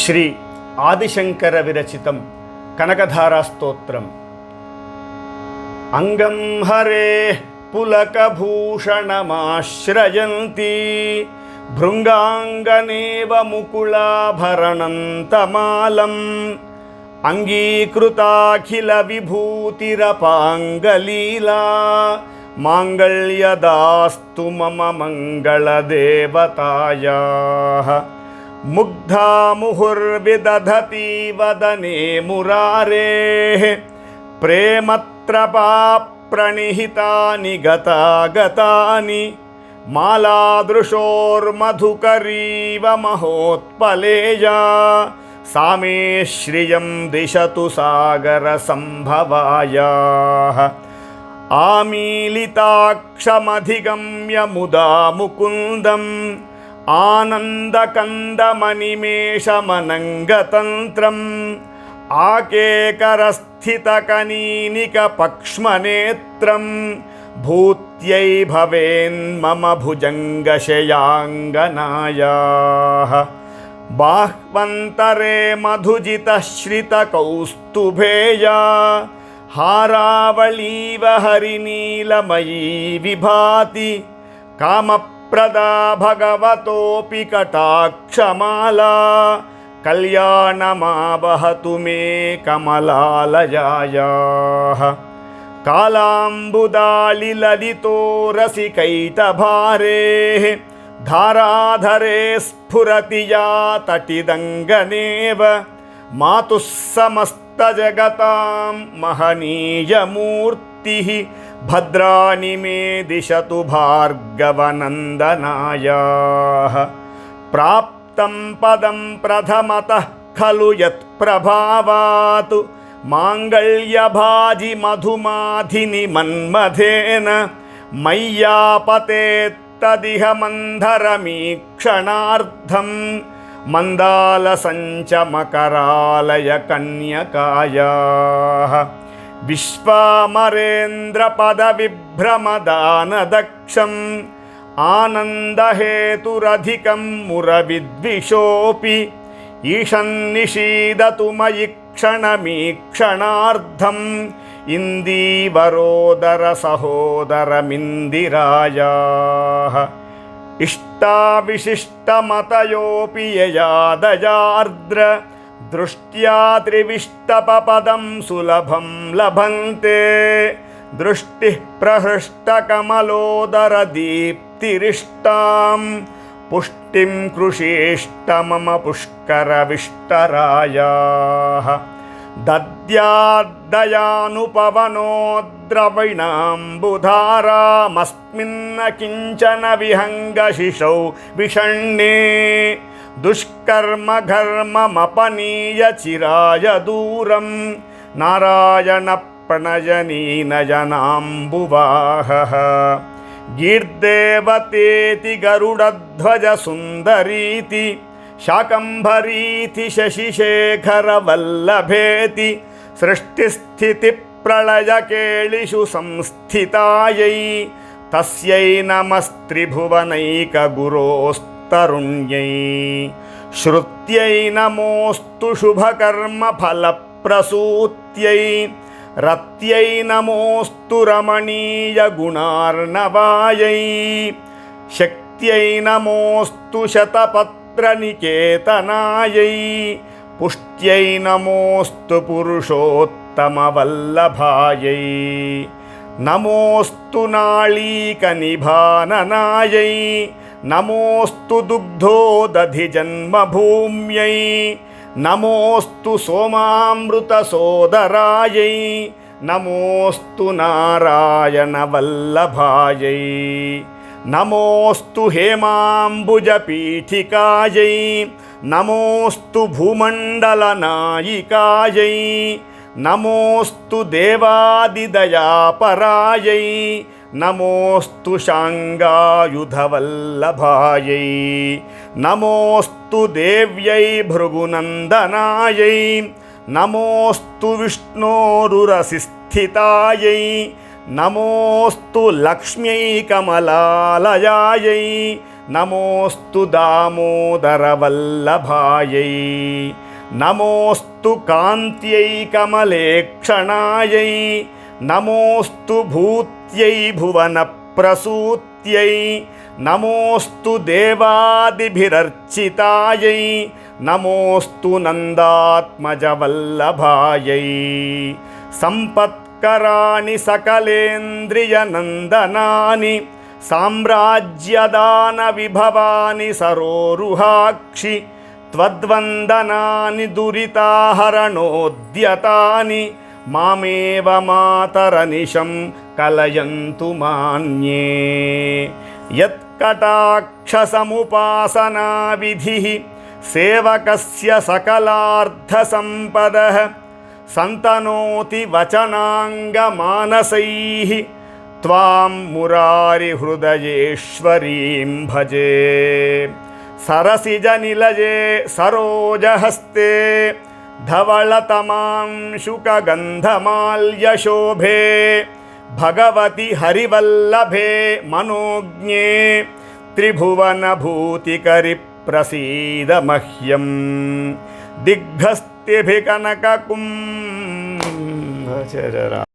శ్రీ ఆదిశంకర విరచితం కనకధారాస్తోత్రం అంగం హరే పులకభూషణమాశ్రయంతి భృంగాంగనేవ ముకుళాభరణంతమాలం అంగీకృతాఖిల విభూతిరపాంగలీలా మాంగళ్యదాస్తు మమ మంగళదేవతాయా मुग्धा मुहुर्विदधती वदने मुरारेः प्रेमत्रपाप्रणिहितानि गता गतानि मालादृशोर्मधुकरीव महोत्पलेया सा मे श्रियं दिशतु सागरसम्भवायाः। आमीलिताक्षमधिगम्य मुदा मुकुन्दम् आनन्दकन्दमनिमेषमनङ्गतन्त्रम् आकेकरस्थितकनीनिकपक्ष्मनेत्रम् भूत्यै भवेन्मम भुजङ्गशयाङ्गनायाः। बाह्वन्तरे मधुजितश्रितकौस्तुभेया हारावळीव हरिनीलमयी विभाति कामप्रदा भगवतोऽपि कटाक्षमाला कल्याणमावहतु मे कमलालयायाः। कालाम्बुदालिललितो रसिकैटभारेः धाराधरे स्फुरति या तटिदङ्गनेव मातुः समस्तजगतां महनीयमूर्तिः భద్రాని మే దిశతు భార్గవనందనాయా. ప్రాప్తం పదం ప్రథమత ఖలు యత్ ప్రభావాత్. మాంగళ్యభాజి మధుమాధిని మన్మథేన మయ్యాపతేత్తదిహ మంధరమీక్షణార్థం మందాలసంచ మకరాలయ కన్యకాయా. विश्वामरेन्द्रपदविभ्रमदानदक्षम् आनन्दहेतुरधिकं मुरविद्विषोऽपि ईशन्निषीदतु मयि क्षणमीक्षणार्धम् इन्दीवरोदरसहोदरमिन्दिरायाः। इष्टाविशिष्टमतयोऽपि ययादयार्द्र దృష్ట్యా త్రివిష్టపదం సులభం లభంతే. దృష్టి ప్రహృష్టకమలోదరదీప్తిరిష్టాం. పుష్టిం కృషేష్టమమ పుష్కరవిష్టరాయా. దద్యాద్దయానుపవనో ద్రవిణాంబుధారామస్మిన్న కించన విహంగశిశౌ విషణ్ణే. दुष्कर्मघर्ममपनीय चिराय दूरं नारायणप्रणयनीनजनाम्बुवाहः गीर्देवतेति गरुडध्वजसुन्दरीति। शाकम्भरीति शशिशेखरवल्लभेति। सृष्टिस्थितिप्रलयकेलिषु संस्थितायै। तस्यै नमस्त्रिभुवनैकगुरोस्तरुण्यै श्रुत्यै नमोऽस्तु शुभकर्मफलप्रसूत्यै। रत्यै नमोऽस्तु रमणीयगुणार्णवायै। शक्त्यै नमोऽस्तु शतपत् निकेतनायै पुष्ट्यै नमोऽस्तु पुरुषोत्तमवल्लभायै। नमोऽस्तु नाळीकनिभाननायै నమోస్తు దుగ్ధోదధిజన్మభూమ్యై నమోస్తు సోమామృత సోదరాయై నమోస్తు నారాయణ వల్లభాయై నమోస్తు హేమాంబుజపీఠికాయై నమోస్తు భూమండలనాయికాయై నమోస్తు దేవాదిదయాపరాయై नमोस्तु शाङ्गायुधवल्लभायै नमोस्तु देव्यै भृगुनन्दनायै, नमोऽस्तु विष्णोरुरसिस्थितायै, नमोऽस्तु लक्ष्म्यै कमलालयायै नमोस्तु दामोदरवल्लभायै, नमोऽस्तु कान्त्यै कमलेक्षणायै నమోస్తు భూత్యై భువన ప్రసూత్యై నమోస్తు దేవాదిభిరర్చితాయై నమోస్తు నందాత్మజవల్లభాయై. సంపత్కరాణి సకలేంద్రియనందనాని సామ్రాజ్యదాన విభవాని సరోరుహాక్షి త్వద్వందనాని దురితాహరణోద్యతాని मामेव मातरनिशं कलयन्तु मान्ये। यत्कटाक्षसमुपासनाविधिः सेवकस्य सकलार्थसम्पदः सन्तनोति वचनाङ्गमानसैः। त्वां मुरारिहृदयेश्वरीं भजे। सरसिजनिलये सरोजहस्ते धवलतमां शुकगन्धमाल्यशोभे भगवति हरिवल्लभे मनोज्ञे त्रिभुवनभूतिकरिप्रसीद मह्यं दिग्धस्तिभिकनककुम्